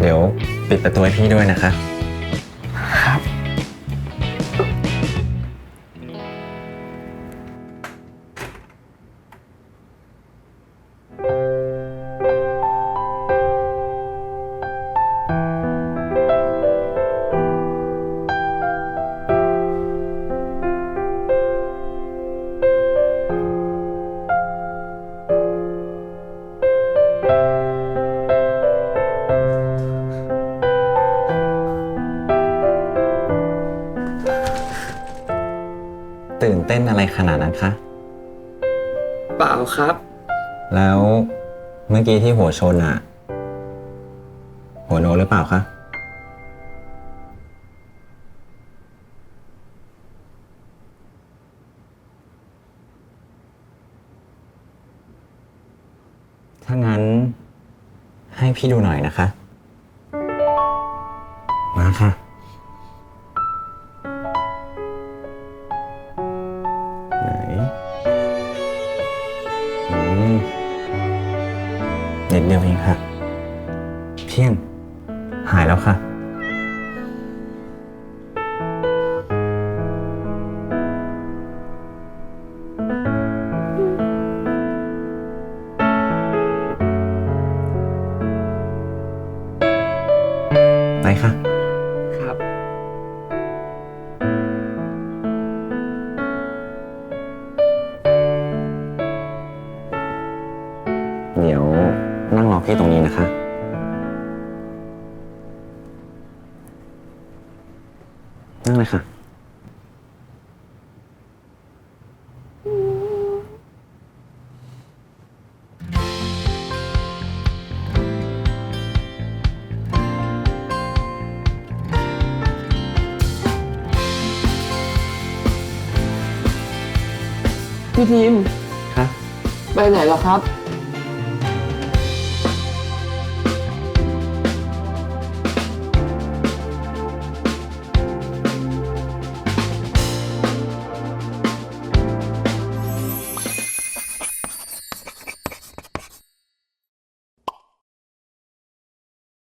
เดี๋ยวปิดประตูให้พี่ด้วยนะคะ ตื่นเต้นอะไรขนาดนั้นคะ เปล่าครับ แล้วเมื่อกี้ที่หัวชนอะหัวโนหรือเปล่าคะ ถ้างั้นให้พี่ดูหน่อยนะคะ มาค่ะ นิดเดียวเองค่ะ เพียงหายแล้วค่ะ ไปค่ะ นั่งรอพี่ตรงนี้นะคะ นั่งเลยค่ะ พี่ทีมค่ะไปไหนเหรอครับ